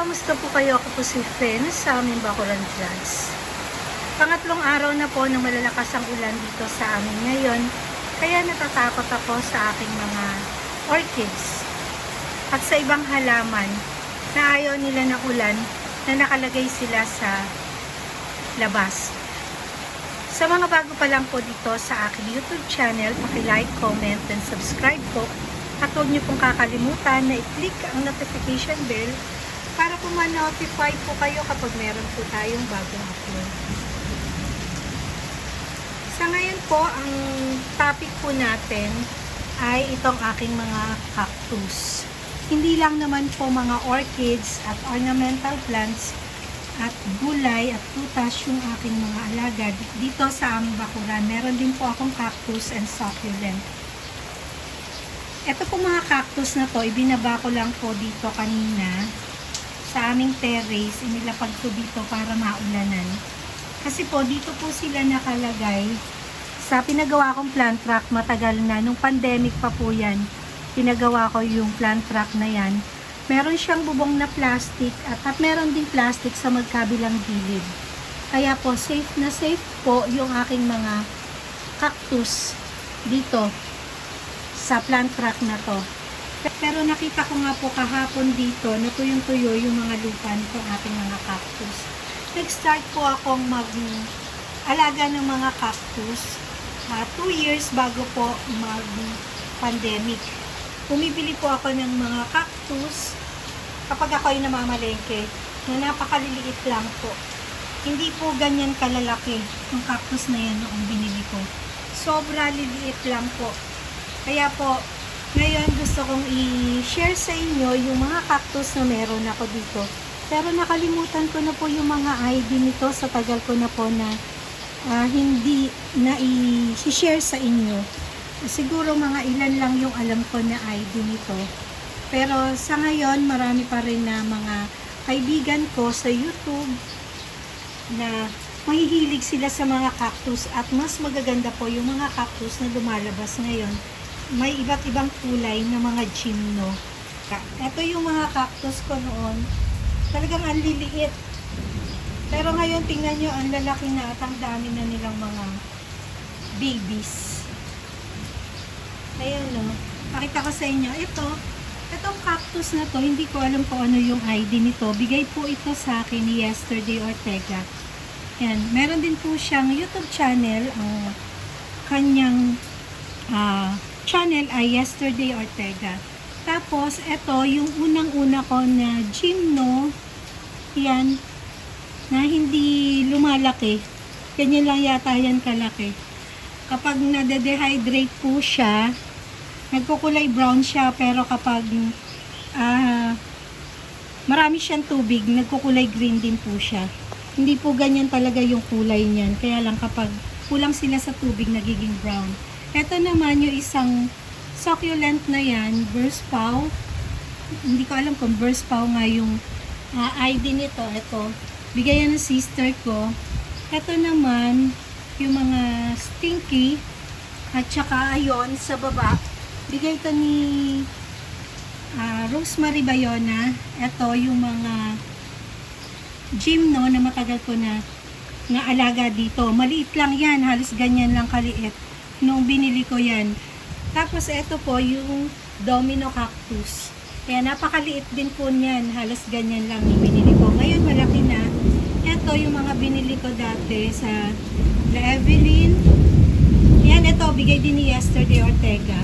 kamusta po kayo? Ako po si Fen sa aming Bakuran Vlogs. Pangatlong araw na po ng malalakas ang ulan dito sa amin ngayon, kaya natatakot ako sa aking mga orchids. At sa ibang halaman na ayaw nila ng ulan na nakalagay sila sa labas. Sa mga bago pa lang po dito sa aking YouTube channel, like, comment, and subscribe po. At huwag niyo pong kakalimutan na i-click ang notification bell para po ma-notify po kayo kapag meron po tayong bagong upload. Sa ngayon po, ang topic po natin ay itong aking mga cactus. Hindi lang naman po mga orchids at ornamental plants at gulay at prutas yung aking mga alaga. Dito sa aming bakuran, meron din po akong cactus and succulent. Ito po mga cactus na to, ibinaba ko lang po dito kanina sa aming terrace. Inilapag ko dito para maulanan. Kasi po, dito po sila nakalagay sa pinagawa kong plant track matagal na. Nung pandemic pa po yan, pinagawa ko yung plant track na yan. Meron siyang bubong na plastic at, at meron din plastic sa magkabilang gilid. Kaya po, safe na safe po yung aking mga cactus dito sa plant track na to. Pero nakita ko nga po kahapon dito na tuyong-tuyo yung mga lupa nitong ating mga cactus. Nag-start po akong mag-alaga ng mga cactus 2 years bago po mag-pandemic. Bumibili po ako ng mga cactus kapag ako ay namamalengke na napakaliliit lang po. Hindi po ganyan kalalaki yung cactus na yan noong binili ko. Sobra liliit lang po. Kaya po, ngayon gusto kong i-share sa inyo yung mga cactus na meron ako dito. Pero nakalimutan ko na po yung mga ID nito sa tagal ko na po na ah, hindi na i-share sa inyo. Siguro mga ilan lang yung alam ko na ID nito. Pero sa ngayon, marami pa rin na mga kaibigan ko sa YouTube na mahihilig sila sa mga cactus at mas magaganda po yung mga cactus na lumalabas ngayon. May iba't ibang kulay na mga gymno. Ito yung mga cactus ko noon. Talagang ang liliit. Pero ngayon, tingnan nyo, ang lalaki na at ang dami na nilang mga babies. Ayan no. Pakita ko sa inyo. Ito, itong cactus na to, hindi ko alam kung ano yung ID nito. Bigay po ito sa akin ni Yesterday Ortega. Yan. Meron din po siyang YouTube channel. Ang kanyang ah, channel ay Yesterday Ortega. Tapos, ito, yung unang-una ko na gymno. Yan. Na hindi lumalaki. Ganyan lang yata yan kalaki. Kapag nade-dehydrate po siya, nagkukulay brown siya pero kapag ah marami siyang tubig, nagkukulay green din po siya. Hindi po ganyan talaga yung kulay niyan. Kaya lang kapag kulang sila sa tubig, nagiging brown. Ito naman yung isang succulent na yan, burst pow. Hindi ko alam kung burst pow nga yung ah, ID nito. Ito, bigay yan ng sister ko. Ito naman, yung mga stinky at saka ayon sa baba bigay ito ni ah, Rosemary Bayona ito yung mga gymno na matagal ko na naalaga dito maliit lang yan halos ganyan lang kaliit nung binili ko yan tapos ito po yung domino cactus kaya napakaliit din po niyan halos ganyan lang yung binili ko ngayon malaki na ito yung mga binili ko dati sa La Evelyn. Yan, ito, bigay din ni Yesterday Ortega.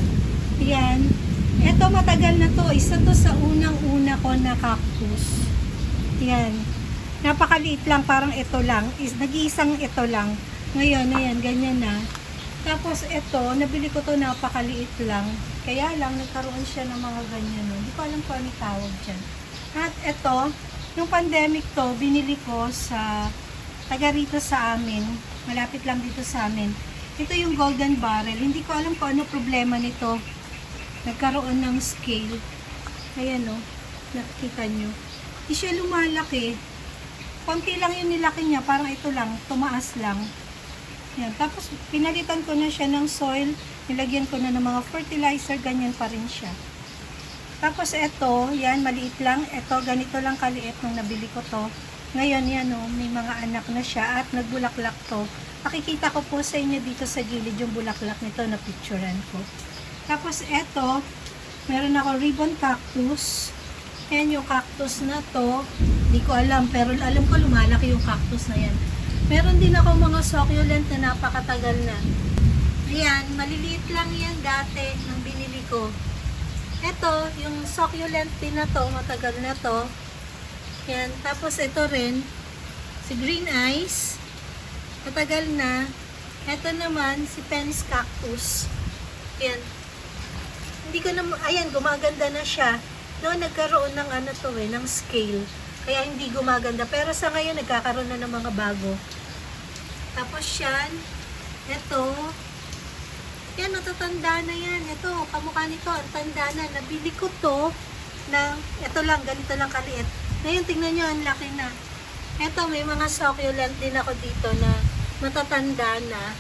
Yan. Ito, matagal na to. Isa to sa unang-una ko na cactus. Yan. Napakaliit lang, parang ito lang. Is, nag-iisang ito lang. Ngayon, ayan, ganyan na. Tapos ito, nabili ko to napakaliit lang. Kaya lang, nagkaroon siya ng mga ganyan. No? Hindi ko alam kung ano tawag dyan. At ito, yung pandemic to, binili ko sa taga rito sa amin. Malapit lang dito sa amin. Ito yung golden barrel. Hindi ko alam kung ano problema nito. Nagkaroon ng scale. Ayan o. Nakikita nyo. Hindi siya lumalaki. Konti lang yung nilaki niya. Parang ito lang. Tumaas lang. Yan. Tapos, pinalitan ko na siya ng soil. Nilagyan ko na ng mga fertilizer. Ganyan pa rin siya. Tapos ito, yan, maliit lang. Ito, ganito lang kaliit nung nabili ko to. Ngayon, yan o, may mga anak na siya at nagbulaklak to. Pakikita ko po sa inyo dito sa gilid yung bulaklak nito na picturean ko. Tapos ito, meron ako ribbon cactus. Yan yung cactus na to. Hindi ko alam, pero alam ko lumalaki yung cactus na yan. Meron din ako mga succulent na napakatagal na. Ayan, maliliit lang yan dati nung binili ko. Ito, yung succulent din na to, matagal na to. Yan, tapos ito rin, si Green Eyes, matagal na. Ito naman, si Pens Cactus. Yan. Hindi ko na, ayan, gumaganda na siya. Noon nagkaroon ng ano to eh, ng scale. Kaya hindi gumaganda. Pero sa ngayon, nagkakaroon na ng mga bago. Tapos yan, ito, yan, natatanda na yan. Ito, kamukha nito, ang tanda na. Nabili ko to ng, ito lang, ganito lang kaliit. Ngayon, tingnan nyo, ang laki na. Ito, may mga succulent din ako dito na matatanda na.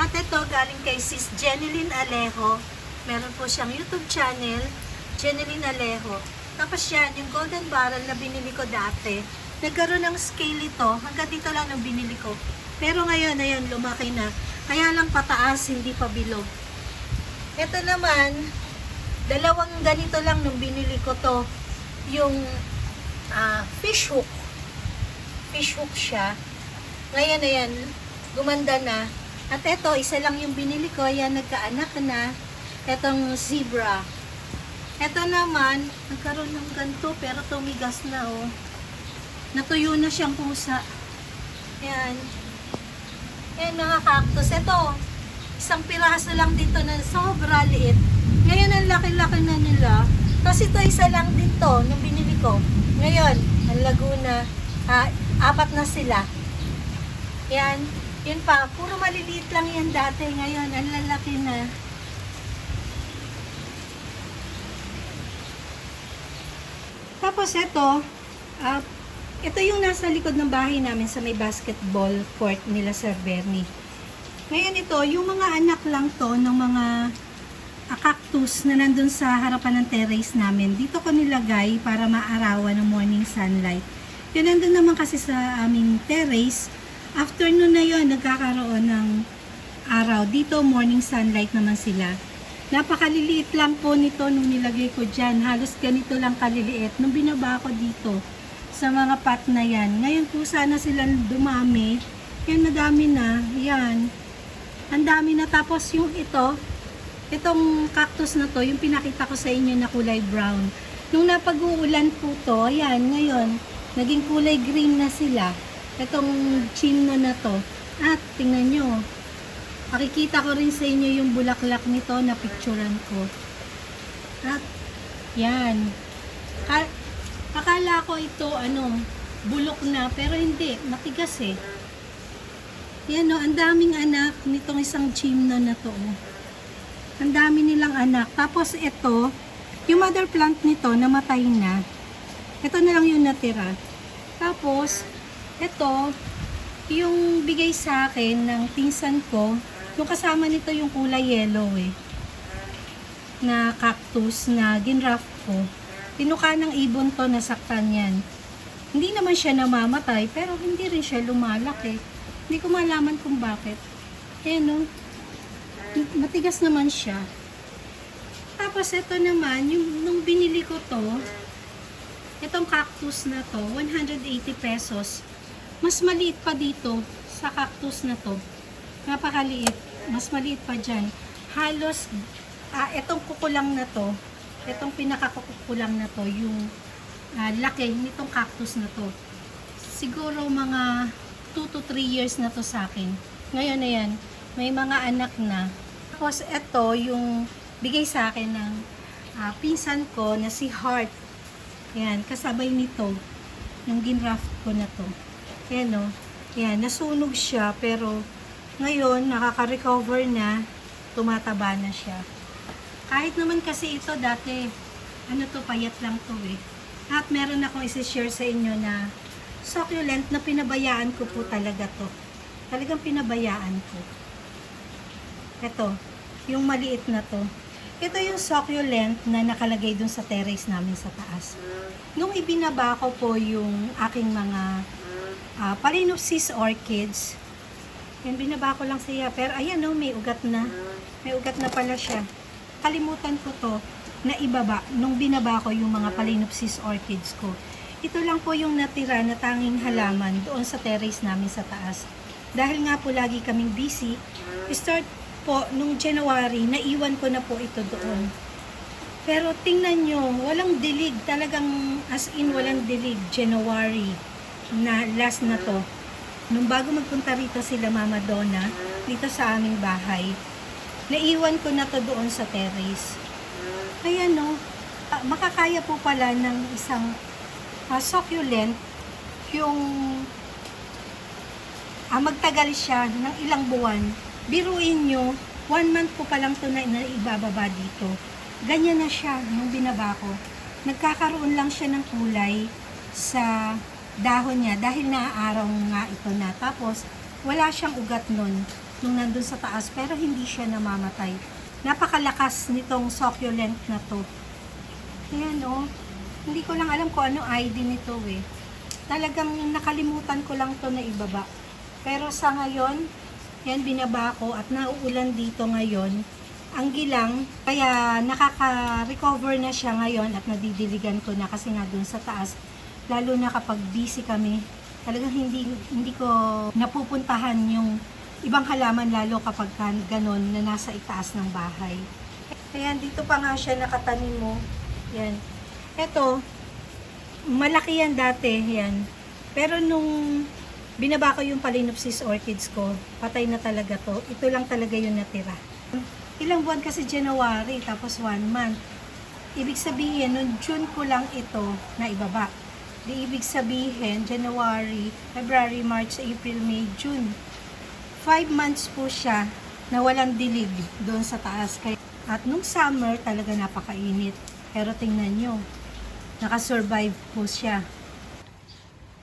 At ito, galing kay Sis Jeneline Alejo. Meron po siyang YouTube channel, Jeneline Alejo. Tapos yan, yung golden barrel na binili ko dati. Nagkaroon ng scale ito, hanggang dito lang nang binili ko. Pero ngayon, ayun, lumaki na. Kaya lang pataas, hindi pa bilog. Ito naman, dalawang ganito lang nung binili ko to. Yung ah, fish hook. Fish hook siya. Ngayon, ayan, gumanda na. At ito, isa lang yung binili ko. Ayan, nagkaanak na. Etong zebra. Ito naman, nagkaroon ng ganito, pero tumigas na, oh. Natuyo na siyang pusa. Ayan. Ayan mga cactus. Ito, isang piraso lang dito na sobra liit. Ngayon ang laki-laki na nila. Tapos ito isa lang dito nung binili ko. Ngayon, ang Laguna, ah, apat na sila. Yan. Yun pa, puro maliliit lang yan dati. Ngayon, ang lalaki na. Tapos ito, ah, ito yung nasa likod ng bahay namin sa may basketball court nila Sir Bernie. Ngayon ito, yung mga anak lang to ng mga ah, cactus na nandun sa harapan ng terrace namin. Dito ko nilagay para maarawan ng morning sunlight. Yun nandun naman kasi sa aming terrace. Afternoon na yon nagkakaroon ng araw. Dito morning sunlight naman sila. Napakaliliit lang po nito nung nilagay ko dyan. Halos ganito lang kaliliit. Nung binaba ko dito sa mga pot na yan. Ngayon po sana sila dumami. Yan, madami na. Yan. Ang dami na. Tapos yung ito, itong cactus na to, yung pinakita ko sa inyo na kulay brown. Nung napag-uulan po to, yan, ngayon, naging kulay green na sila. Itong chimno na to. At, tingnan nyo, Makikita ko rin sa inyo yung bulaklak nito na picturean ko. At, yan. Ka- akala ko ito, ano, bulok na, pero hindi, matigas eh. Yan o, ang daming anak nitong isang chimno na to. oh. Ang dami nilang anak. Tapos ito, yung mother plant nito, namatay na. Ito na lang yung natira. Tapos, ito, yung bigay sa akin ng pinsan ko, yung kasama nito yung kulay yellow eh. Na cactus na ginraft ko. Tinuka ng ibon to, nasaktan yan. Hindi naman siya namamatay, pero hindi rin siya lumalaki. Hindi ko malaman kung bakit. Eh no, matigas naman siya. Tapos ito naman, yung nung binili ko to, itong cactus na to, 180 pesos. Mas maliit pa dito sa cactus na to. Napakaliit. Mas maliit pa dyan. Halos, ah, itong kukulang na to, itong pinakakukulang na to, yung ah, laki nitong cactus na to. Siguro mga 2 to 3 years na to sa akin. Ngayon na yan, may mga anak na. Tapos ito, yung bigay sa akin ng ah, pinsan ko na si Heart. Yan, kasabay nito, yung ginraft ko na to. Yan o. Yan, nasunog siya, pero ngayon, nakaka-recover na, tumataba na siya. Kahit naman kasi ito dati, ano to, payat lang to eh. At meron akong isi-share sa inyo na succulent na pinabayaan ko po talaga to. Talagang pinabayaan ko. Ito, yung maliit na to. Ito yung succulent na nakalagay dun sa terrace namin sa taas. Nung ibinaba ko po yung aking mga uh, Palinopsis orchids, yan, binaba ko lang siya. Pero ayan no, may ugat na. May ugat na pala siya. Kalimutan ko to na ibaba nung binaba ko yung mga Palinopsis orchids ko. Ito lang po yung natira na tanging halaman doon sa terrace namin sa taas. Dahil nga po lagi kaming busy, start po nung January, naiwan ko na po ito doon. Pero tingnan nyo, walang dilig. Talagang as in walang dilig. January na last na to. Nung bago magpunta rito sila Mama Donna, dito sa aming bahay, naiwan ko na to doon sa terrace. Kaya no, ah, makakaya po pala ng isang ah, succulent yung ah, magtagal siya ng ilang buwan. Biruin nyo, one month po pa lang to na, na ibababa dito. Ganyan na siya yung binaba ko. Nagkakaroon lang siya ng kulay sa dahon niya dahil naaaraw nga ito na. Tapos, wala siyang ugat nun nung nandun sa taas pero hindi siya namamatay. Napakalakas nitong succulent na to. Ayan o. Hindi ko lang alam kung ano ID nito eh. Talagang nakalimutan ko lang to na ibaba. Pero sa ngayon, yan binaba ko at nauulan dito ngayon. Ang gilang, kaya nakaka-recover na siya ngayon at nadidiligan ko na kasi nga dun sa taas. Lalo na kapag busy kami, talagang hindi, hindi ko napupuntahan yung ibang halaman lalo kapag ganon na nasa itaas ng bahay. Ayan, dito pa nga siya nakatanim mo. Yan. Ito, malaki yan dati, yan. Pero nung binaba ko yung Palinopsis orchids ko, patay na talaga to. Ito lang talaga yung natira. Ilang buwan kasi January, tapos one month. Ibig sabihin, nung June ko lang ito na ibaba. Di ibig sabihin, January, February, March, April, May, June. Five months po siya na walang dilig doon sa taas. At nung summer, talaga napakainit. Pero tingnan nyo, nakasurvive po siya.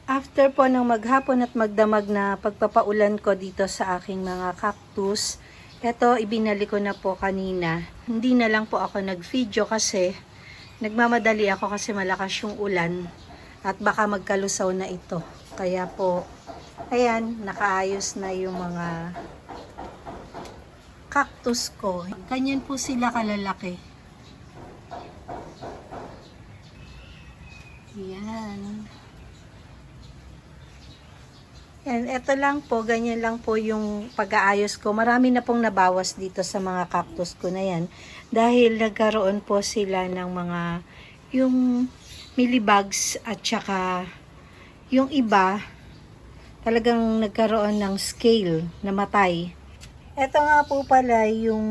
After po ng maghapon at magdamag na pagpapaulan ko dito sa aking mga cactus, eto ibinalik ko na po kanina. Hindi na lang po ako nag-video kasi nagmamadali ako kasi malakas yung ulan at baka magkalusaw na ito. Kaya po, ayan, nakaayos na yung mga cactus ko. Ganyan po sila kalalaki. Yan. Yan, ito lang po, ganyan lang po yung pag-aayos ko. Marami na pong nabawas dito sa mga cactus ko na yan. Dahil nagkaroon po sila ng mga, yung millibugs at saka yung iba, talagang nagkaroon ng scale na matay. Ito nga po pala yung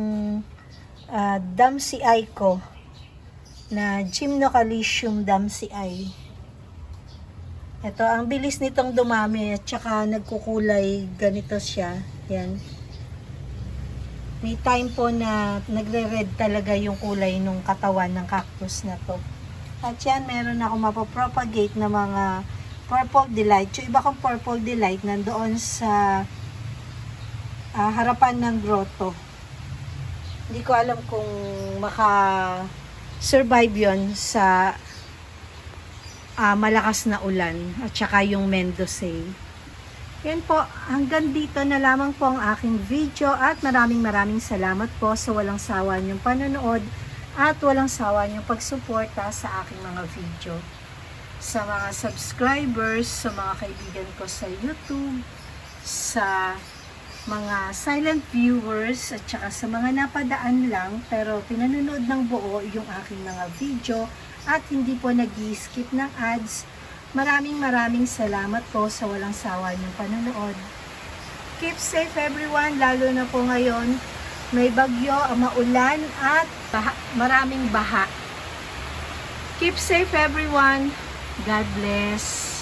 uh, Damsi Eye ko na Gymnocalcium Damsi Eye. Ito, ang bilis nitong dumami at saka nagkukulay ganito siya. Yan. May time po na nagre-red talaga yung kulay nung katawan ng cactus na to. At yan, meron ako mapapropagate na mga purple delight. Yung iba kong purple delight nandoon sa ah, harapan ng grotto. Hindi ko alam kung maka-survive yon sa ah, malakas na ulan at saka yung Mendocay. Yan po, hanggang dito na lamang po ang aking video at maraming maraming salamat po sa walang sawa niyong panonood at walang sawa niyong pagsuporta sa aking mga video. Sa mga subscribers, sa mga kaibigan ko sa YouTube, sa mga silent viewers at saka sa mga napadaan lang pero pinanonood ng buo yung aking mga video at hindi po nag skip ng ads. Maraming maraming salamat po sa walang sawa niyong panonood. Keep safe everyone, lalo na po ngayon. May bagyo, maulan at maraming baha. Keep safe everyone. God bless.